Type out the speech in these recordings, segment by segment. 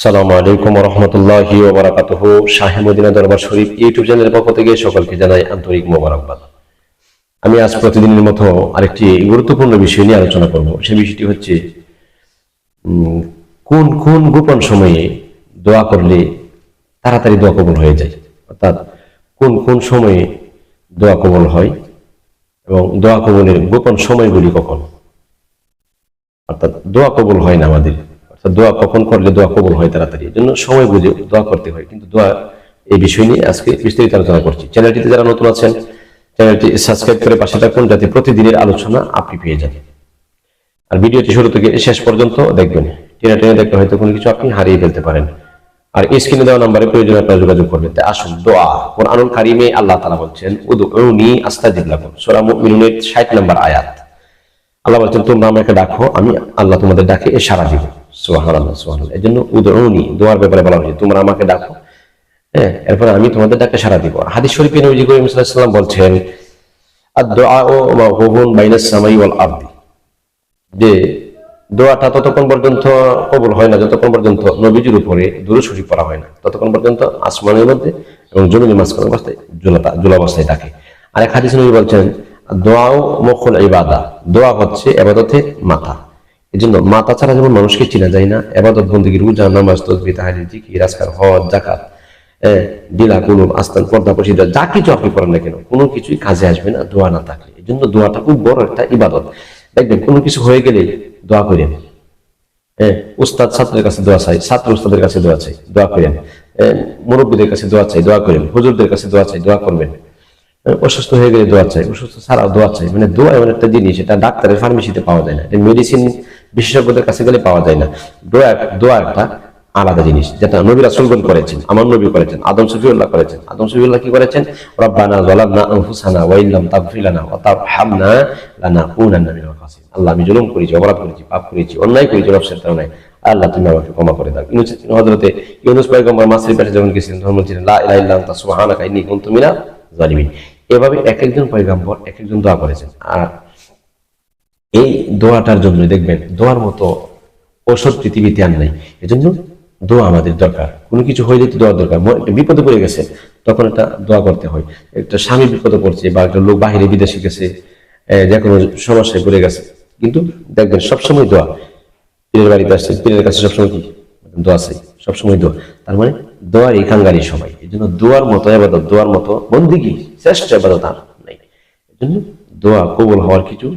সালামু আলাইকুম রহমতুল্লাহি ওবরাকাতুহ। শাহে মদিনা দরবার শরীফ ইউটিউব চ্যানেলের পক্ষ থেকে সকলকে জানাই আন্তরিক মোবারকবাদ। আমি আজ প্রতিদিনের মতো আরেকটি গুরুত্বপূর্ণ বিষয় নিয়ে আলোচনা করব। সেই বিষয়টি হচ্ছে কোন কোন গোপন সময়ে দোয়া করলে তাড়াতাড়ি দোয়া কবল হয়ে যায়? অর্থাৎ কোন কোন সময়ে দোয়া কবল হয় এবং দোয়া কবলের গোপন সময়গুলি কখন? অর্থাৎ দোয়া কবল হয় না আমাদের। দোয়া কখন করলে দোয়া কবল হয় তাড়াতাড়ি? এই জন্য সময় বুঝে দোয়া করতে হয়, কিন্তু দোয়া এই বিষয় নিয়ে আজকে বিস্তারিত আলোচনা করছি। চ্যানেলটিতে যারা নতুন আছেন, চ্যানেলটি সাবস্ক্রাইব করে পাশে থাকুন, যাতে প্রতিদিনের আলোচনা আপনি পেয়ে যান। আর ভিডিওটি শুরু থেকে শেষ পর্যন্ত দেখবেন। টেনে টেনে দেখলে হয়তো কোনো কিছু আপনি হারিয়ে ফেলতে পারেন। আর স্ক্রিনে দেওয়া নাম্বারে প্রয়োজন আপনারা যোগাযোগ করবেন। তাই আসুন, দোয়া। কোরআনুল কারিমে আল্লাহ তাআলা বলছেন, উদউনি আস্তাজিব লাকুম। সূরা মুমিনুনের 60 নম্বর আয়াত। আল্লাহ বলছেন, তোমরা আমাকে ডাকো, আমি আল্লাহ তোমাদের ডাকে, এ সারা দিব। সুবহানাল্লাহ সুবহানাল্লাহ। এই জন্য উদউনি, দোয়ার ব্যাপারে বলা হয়েছে, তোমরা আমাকে ডাকো হ্যাঁ এরপরে আমি তোমাদের ডাকে সারা দিব। হাদিস শরীফে নবীজি করিম সাল্লাল্লাহু আলাইহি ওয়াসাল্লাম বলছেন, আদ-দুআউ মাওহুবুন বাইনাস সামাই ওয়াল আরদি। যে দোয়াটা ততক্ষণ পর্যন্ত কবুল হয় না, যতক্ষণ পর্যন্ত নবীজির উপরে দূরে শরীফ পড়া হয় না, ততক্ষণ পর্যন্ত আসমানের মধ্যে এবং জমিনের মাঝখানে অবস্থায় জুলাতা জুলা অবস্থায় থাকে। আর এক হাদিস নবী বলছেন দোয়াও মখল ইবাদা। দোয়া হচ্ছে এবাদতে মাথা। এই জন্য মাথা ছাড়া যেমন মানুষকে চিনা যায় না, এবাদত বন্দীগীর রোজা, নামাজ তসবি তাহারি জিকির আজকার হজ জাকাত ডিলা কুলুম, আস্তান, পর্দা পশিদা যা কিছু আপনি করেন না কেন, কোনো কিছুই কাজে আসবে না দোয়া না থাকলে। এই জন্য দোয়াটা খুব বড় একটা ইবাদত। দেখবেন, কোনো কিছু হয়ে গেলে দোয়া করেন হ্যাঁ উস্তাদ ছাত্রের কাছে দোয়া চাই, ছাত্র উস্তাদের কাছে দোয়া চাই, দোয়া করেন মুরব্বীদের কাছে দোয়া চাই, দোয়া করেন হুজুরদের কাছে দোয়া চাই, দোয়া করবেন। অসুস্থ হয়ে গেলে দোয়া চাই, অসুস্থ ছাড়াও দোয়া চাই। মানে দোয়া এমন একটা জিনিস, এটা ডাক্তারের ফার্মেসিতে পাওয়া যায় না। এটা মেডিসিন বিশেষজ্ঞদের কাছে গেলে পাওয়া যায় না। দোয়া দোয়া একটা আলাদা জিনিস, যেটা নবী রাসূলগণ করেছেন, আমার নবী করেছেন, আদম সফিউল্লাহ করেছেন। আদম সফিউল্লাহ কি করেছেন? রব্বানা যালামনা আনফুসানা ওয়া ইল্লাম তাগফির লানা ওয়া তারহামনা লানাকুনান্না মিনাল খাসিরিন। আল্লাহ, আমি জুলুম করেছি, অপরাধ করেছি, পাপ করেছি, অন্যায় করেছি রফসের তাও নাই আল্লাহ, তুমি আমাকে ক্ষমা করে দাও। ইউনুস হযরতে ইউনুস পয়গম্বর মাসের পেটে যখন গেছিলেন ধর্ম ছিলেন লা ইলাহা ইল্লা আনতা, সুবহানাকা ইন্নী কুনতু মিনাজ জালিমিন এভাবে এক একজন পয়গম্বর, এক একজন দোয়া করেছেন। আর এই দোয়াটার জন্য দেখবেন, দোয়ার মতো ঔষধ পৃথিবীতে আর নাই। এজন্য দোয়া আমাদের দরকার। কোনো কিছু হয়ে যেতে দোয়ার দরকার। বিপদে পড়ে গেছে, তখন একটা দোয়া করতে হয়। একটা স্বামী বিপদে পড়ছে বা একটা লোক বাহিরে বিদেশে গেছে যে কোনো সমস্যায় পড়ে গেছে। কিন্তু দেখবেন, সবসময় দোয়া। পীরের বাড়িতে আসছে, পীরের কাছে সবসময় কি? দোয়া চাই। সবসময় দোয়া। তার মানে দোয়ার এই সবাই এই জন্য দোয়ার মতো এবাদত দোয়ার মতো, বন্দিগি, শ্রেষ্ঠ এবাদত আর নেই। এই জন্য দোয়া কবুল হওয়ার কিছু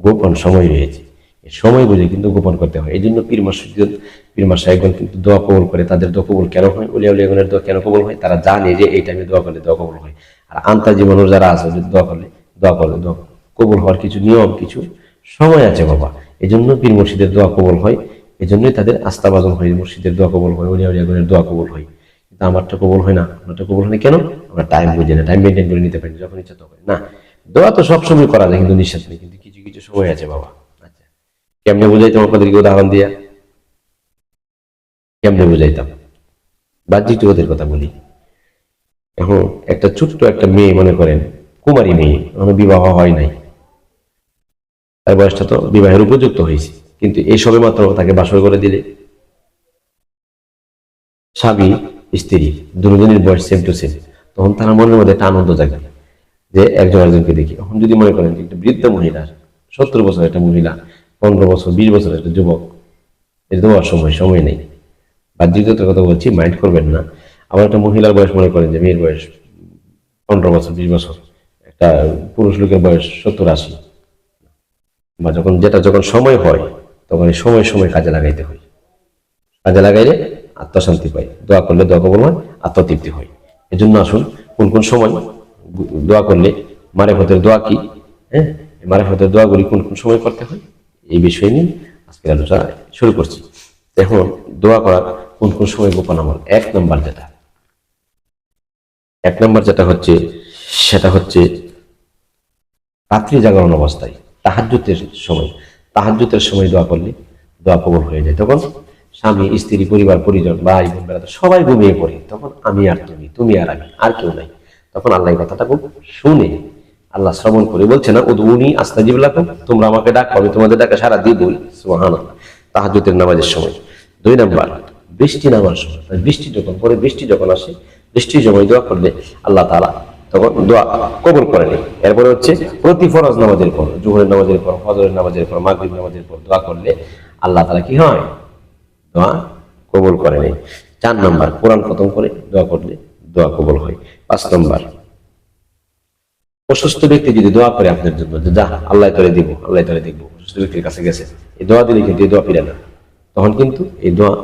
গোপন সময় রয়েছে। সময় বুঝে কিন্তু গোপন করতে হয়। এই জন্য পীর মসজিদ পীর মাসাইগণ কিন্তু দোয়া কবুল করে। তাদের দোয়া কবুল কেন হয়? উলিয়া উলিয়াগণের দোয়া কেন কবুল হয়? তারা জানে যে এই টাইমে দোয়া করলে দোয়া কবুল হয়। আর আন্তার জীবনের যারা আছে, ওদের দোয়া করলে দোয়া করলে দোয়া কবুল হওয়ার কিছু নিয়ম, কিছু সময় আছে বাবা। এই জন্য পীর মুর্শিদের দোয়া কবুল হয়। এই জন্যই তাদের আস্থাবাজন হয় মুর্শিদের দোয়া কবুল হয় উলিয়া উলিয়াগণের দোয়া কবুল হয়। কিন্তু আমারটা কবুল হয় না, আমারটা কবুল হয় কেন? আমরা টাইম বুঝি না টাইম মেনটেন করে নিতে পারি যখন ইচ্ছা তখন। না, দোয়া তো সবসময় করা যায়, কিন্তু নিঃশ্বাস নেই। কিন্তু কিছু কিছু সময় আছে বাবা। আচ্ছা। কেমনে বুঝাইতাম আপনাদেরকে উদাহরণ দিয়া? কেমনে বুঝাইতাম? বাহ্যিক জগতের কথা বলি। এখন একটা ছোট্ট একটা মেয়ে, মনে করেন, কুমারী মেয়ে, এখনও বিবাহ হয় নাই। তার বয়সটা তো বিবাহের উপযুক্ত হয়েছে। কিন্তু এই সবে মাত্র তাকে বাসর করে দিলে। স্বামী স্ত্রী দুজনের বয়স সেম টু সেম তখন তারা মনের মধ্যে একটা আনন্দ জাগে যে একজন একজনকে দেখি। এখন যদি মনে করেন একটা বৃদ্ধ মহিলা, সত্তর বছর একটা মহিলা, পনেরো বছর, বিশ বছর একটা যুবক এটা তো সময় সময় নেই। বাহ্যিক জগতের কথা বলছি মাইন্ড করবেন না। আবার একটা মহিলার বয়স মনে করেন যে মেয়ের বয়স পনেরো বছর, বিশ বছর, একটা পুরুষ লোকের বয়স সত্তর, আশি। বা যখন যেটা, যখন সময় হয়, তখন সময় সময় কাজে লাগাইতে হয়। কাজে লাগাইলে আত্মশান্তি পাই। দোয়া করলে দোয়া কবল হয়, আত্মতৃপ্তি হয়। এই জন্য আসুন, কোন কোন সময় দোয়া করলে মারেফতের দোয়া কি? হ্যাঁ এই মারেফতের দোয়াগুলি কোন কোন সময় করতে হয়? এই বিষয় নিয়ে আজকের আলোচনা শুরু করছি। এখন দোয়া করার কোন কোন সময় গোপন আমল? এক নম্বর যেটা। এক নম্বর যেটা হচ্ছে, সেটা হচ্ছে রাত্রি জাগরণ অবস্থায় তাহাজ্জুতের সময়। তাহাজ্জুতের সময় দোয়া করলে দোয়া কবল হয়ে যায়। তখন স্বামী, স্ত্রী, পরিবার, পরিজন, ভাই বোন বেড়াতে সবাই ঘুমিয়ে পড়ে। তখন আমি আর তুমি তুমি আর আমি, আর কেউ নাই। তখন আল্লাহ কথাটা খুব শুনে আল্লাহ শ্রবণ করে বলছে না উনি আস্তাজিব লাকুম, তোমরা আমাকে ডাকো, আমি তোমাদের ডাকে সারা দিয়ে দিবই সুবহানাল্লাহ। তাহাজ্জুদের নামাজের সময়। দুই নাম্বার, বৃষ্টি নামার সময়। বৃষ্টি যখন, পরে বৃষ্টি যখন আসে, বৃষ্টির সময় দোয়া করলে আল্লাহ তালা তখন দোয়া কবুল করেনি। এরপরে হচ্ছে প্রতি ফরজ নামাজের পর, জোহরের নামাজের পর, ফজরের নামাজের পর মাগরিব নামাজের পর দোয়া করলে আল্লাহ তালা কি হয়? দোয়া কবুল করে নেই। চার নম্বর, কোরআন খতম করে দোয়া করলে দোয়া কবুল হয়। পাঁচ নম্বর, অসুস্থ ব্যক্তি যদি দোয়া করে আপনার জন্য, যে যা, আল্লাহ তোরে দিব, আল্লাহ তোরে দেখব অসুস্থ ব্যক্তির কাছে গেছে, এই দোয়া দিলে কিন্তু এই দোয়া ফিরে না। তখন কিন্তু এই দোয়া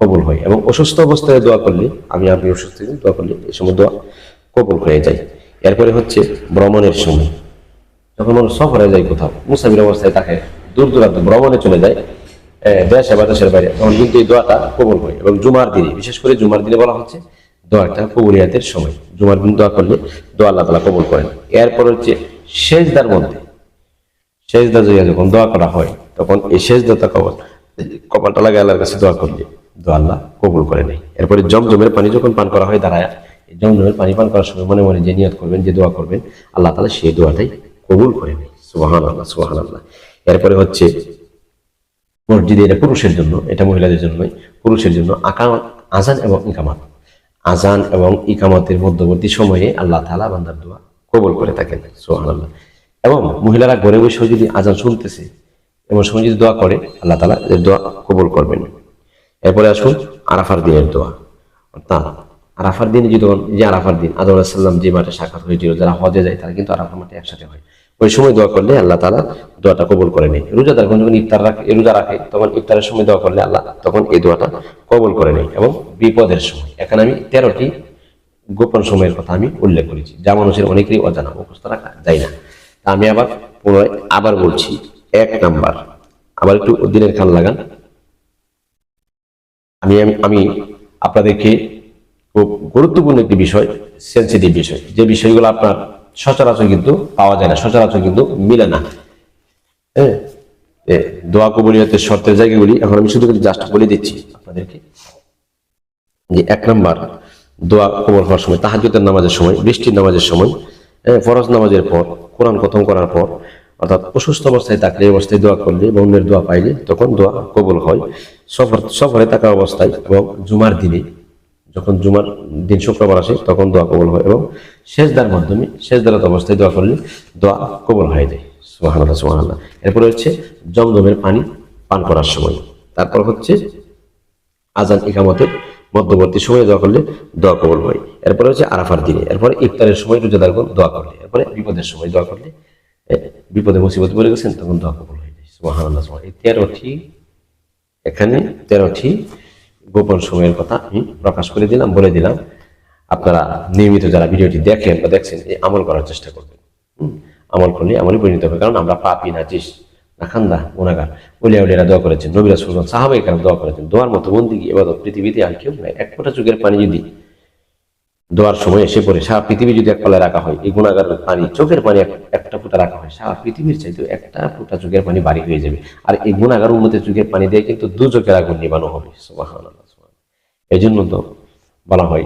কবুল হয় এবং অসুস্থ অবস্থায় দোয়া করলে, আমি আপনি অসুস্থ দোয়া করলে এই সময় দোয়া কবুল হয়ে যায়। এরপরে হচ্ছে ভ্রমণের সময়। যখন মানুষ সফরে যায় কোথাও, মুসাফির অবস্থায় তাকে দূর দূরান্ত ভ্রমণে চলে যায় দেশে বা দেশের বাইরে। তখন কিন্তু এই দোয়াটা কবুল হয় এবং জুমার দিনে, বিশেষ করে জুমার দিনে বলা হচ্ছে দোয়াটা কবুলিয়াতের সময়। জুমার দিন দোয়া করলে দোয়া আল্লাহ তালা কবুল করেন। এরপর হচ্ছে শেষদার মধ্যে। শেষদা জয়া যখন দোয়া করা হয়, তখন এই শেষদাতা কবল। কপালটা লাগে আল্লাহর কাছে দোয়া করলে দোয়া আল্লাহ কবুল করে নেই এরপরে জমজমের পানি যখন পান করা হয় দাঁড়ায় জমজমের পানি পান করার সময় মনে মনে যে নিয়ত করবেন, যে দোয়া করবেন, আল্লাহ তালা সেই দোয়াটাই কবুল করে নেই সুবাহান আল্লাহ সুবাহান আল্লাহ এরপরে হচ্ছে মসজিদে এটা পুরুষের জন্য, এটা মহিলাদের জন্য পুরুষের জন্য আকাম, আজান এবং ইকামাত। আজান এবং ইকামতের মধ্যবর্তী সময়ে আল্লাহ তালা বান্দার দোয়া কবুল করে থাকেন সোহান আল্লাহ এবং মহিলারা ঘরে বসেও যদি আজান শুনতেছে, এমন সময় যদি দোয়া করে, আল্লাহ তালা এর দোয়া কবল করবেন। এরপরে আসুন আরাফার দিনের দোয়া। অর্থাৎ আরাফার দিনে যদি, যে আরাফার দিন, আদম সাল্লাম যে মাঠে সাক্ষাৎ হয়েছিল, যারা হজে যায়, তারা কিন্তু আরাফার মাঠে একসাথে হয়। ওই সময় দোয়া করলে আল্লাহ তালা দোয়াটা কবুল করে নেই রোজাদার যখন ইফতার রাখে রোজা রাখে, তখন ইফতারের সময় দোয়া করলে আল্লাহ তখন এই দোয়াটা কবুল করে নেই এবং বিপদের সময়। এখানে আমি তেরোটি গোপন সময়ের কথা আমি উল্লেখ করেছি, যা মানুষের অনেকেরই অজানা, মুখস্থ রাখা যায় না। তা আমি আবার পুনরায় আবার বলছি, এক নাম্বার। আবার একটু দিনের খান লাগান। আমি- আমি আপনাদেরকে খুব গুরুত্বপূর্ণ একটি বিষয় সেন্সিটিভ বিষয়। যে বিষয়গুলো আপনার সচরাচর কিন্তু পাওয়া যায় না, সচরাচর কিন্তু মিলে না। হ্যাঁ দোয়া কবুলিয়তের শর্তের জায়গাগুলি এখন আমি শুধু জাস্ট বলে দিচ্ছি আপনাদেরকে যে এক নম্বর, দোয়া কবল হওয়ার সময়, তাহাজ্জুদের নামাজের সময়, বৃষ্টির নামাজের সময় ফরজ নামাজের পর, কোরআন খতম করার পর, অর্থাৎ অসুস্থ অবস্থায় থাকলে অবস্থায় দোয়া করলে বা অন্যের দোয়া পাইলে তখন দোয়া কবল হয়। সফর, সফরে থাকা অবস্থায় এবং জুমার দিনে যখন জুমার দিন শুক্রবার আসে, তখন দোয়া কবল হয় এবং শেষদার মাধ্যমে শেষদারত অবস্থায় দোয়া করলে দোয়া কবল হয়ে যায় সুবহানাল্লাহ সুবহানাল্লাহ। এরপরে হচ্ছে জমজমের পানি পান করার সময়। তারপর হচ্ছে আজান ইকামতের মধ্যবর্তী সময়ে দোয়া করলে দোয়া কবল হয়। এরপরে হচ্ছে আরাফার দিনে। এরপরে ইফতারের সময় রোজাদারগণ দোয়া করলে। এরপরে বিপদের সময় দোয়া করলে বিপদে মুসিবত পড়ে গেছেন, তখন দোয়া কবল হয়ে। যায় সুবহানাল্লাহ। সুবহান এই তেরোটি, এখানে তেরোটি গোপন সময়ের কথা আমি প্রকাশ করে দিলাম, বলে দিলাম। আপনারা নিয়মিত যারা ভিডিওটি দেখেন বা দেখছেন এই আমল করার চেষ্টা করবেন। আমল করলে আমলই পরিণত হবে, কারণ আমরা পাপি না জিস না খান্দা গুণাগার উলিয়া উলিয়ারা দোয়া করেছেন, নবীরা সুলতান সাহাবাই কারণ দোয়া করেছেন। দোয়ার মতো বন্দিগি এবার পৃথিবীতে আর কেউ নাই। এক ফোটা চোখের পানি যদি দোয়ার সময় এসে পড়ে, সারা পৃথিবী যদি এক পালে রাখা হয়, এই গুণাগারের পানি, চোখের পানি একটা ফুটা রাখা হয়, সারা পৃথিবীর চাইতে একটা ফুটা চোখের পানি বাড়ি হয়ে যাবে। আর এই গুণাগার উন্নতির চোখের পানি দিয়ে কিন্তু দু চোখের আগুন নিবানো হবে। এই জন্য তো বলা হয়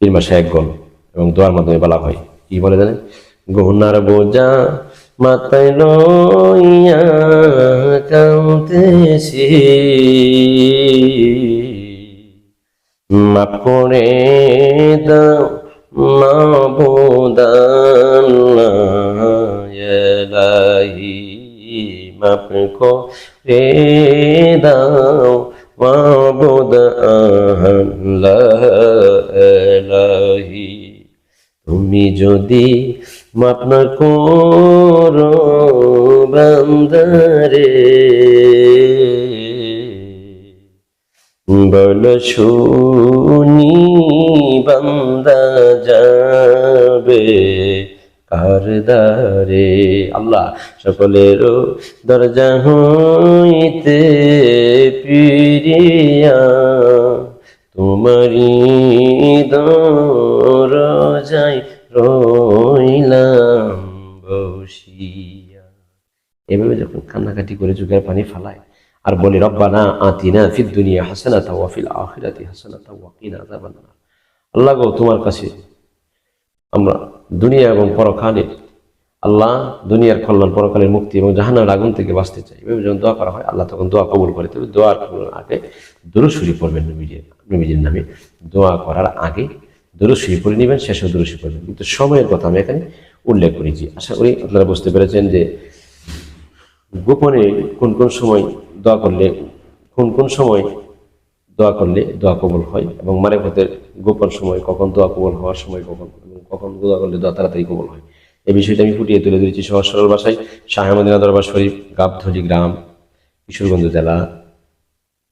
তিন মাসে এক গল এবং দোয়ার মাধ্যমে বলা হয়, কি বলে জানেন? গুনার বোঝা মাথায় লইয়া মাফ করে দাও মাবুদাল্লাহি মাফ করে দাও মাবুদ আল্লাহি তুমি যদি মাপ না করো বল শুনি বান্দা যাবে কার দারে আল্লাহ সকলের দরজা হইতে পিরিয়া তোমারি দরজাই রইলাম বসিয়া। এভাবে যখন কান্নাকাটি করে চোখের পানি ফালায় আর বলে, রব্বানা আতিনা ফিদ দুনিয়া হাসানাতা ওয়া ফিল আখিরাতি হাসানাতা ওয়া কিনা আযাবান আল্লাহ গো, তোমার কাছে আমরা দুনিয়া এবং পরকালে, আল্লাহ দুনিয়ার কল্যাণ, পরকালের মুক্তি এবং জাহান্নামের আগুন থেকে বাঁচতে চাই। এভাবে যখন দোয়া করা হয়, আল্লাহ তখন দোয়া কবুল করে তবে দোয়ার আগে দরুশুরি পড়বেন নবীজির নবীজির নামে। দোয়া করার আগে দরুশুরি পড়ে নেবেন শেষে দরুশুরি পড়বেন। কিন্তু সময়ের কথা আমি এখানে উল্লেখ করেছি। আশা করি আপনারা বুঝতে পেরেছেন যে গোপনে কোন কোন সময় দোয়া করলে কোন কোন সময় দোয়া করলে দোয়া কবুল হয় এবং মারেফতের গোপন সময় কখন দোয়া কবুল হওয়ার সময় কখন কখন দোয়া করলে দোয়া তাড়াতাড়ি কবুল হয়? এই বিষয়টা আমি ফুটিয়ে তুলে ধরেছি সহজ সরল ভাষায়। শাহমদিনা দরবার শরীফ গাবধরি গ্রাম, কিশোরগঞ্জ জেলা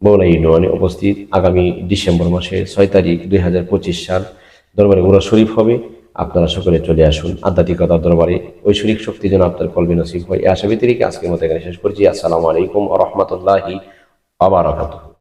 বৌলা ইউনিয়নে উপস্থিত। আগামী ডিসেম্বর মাসের ছয় তারিখ দুই হাজার পঁচিশ সাল দরবারে উরা শরীফ হবে। আপনারা সকলে চলে আসুন আধ্যাত্মিকতার দরবারে। ঐশ্বরিক শক্তি যেন আপনার কলবে নসিব হয়। এই আশা ব্যতিরিকে আজকের মতো এখানে শেষ করছি। আসসালামু আলাইকুম রহমতুল্লাহি আবার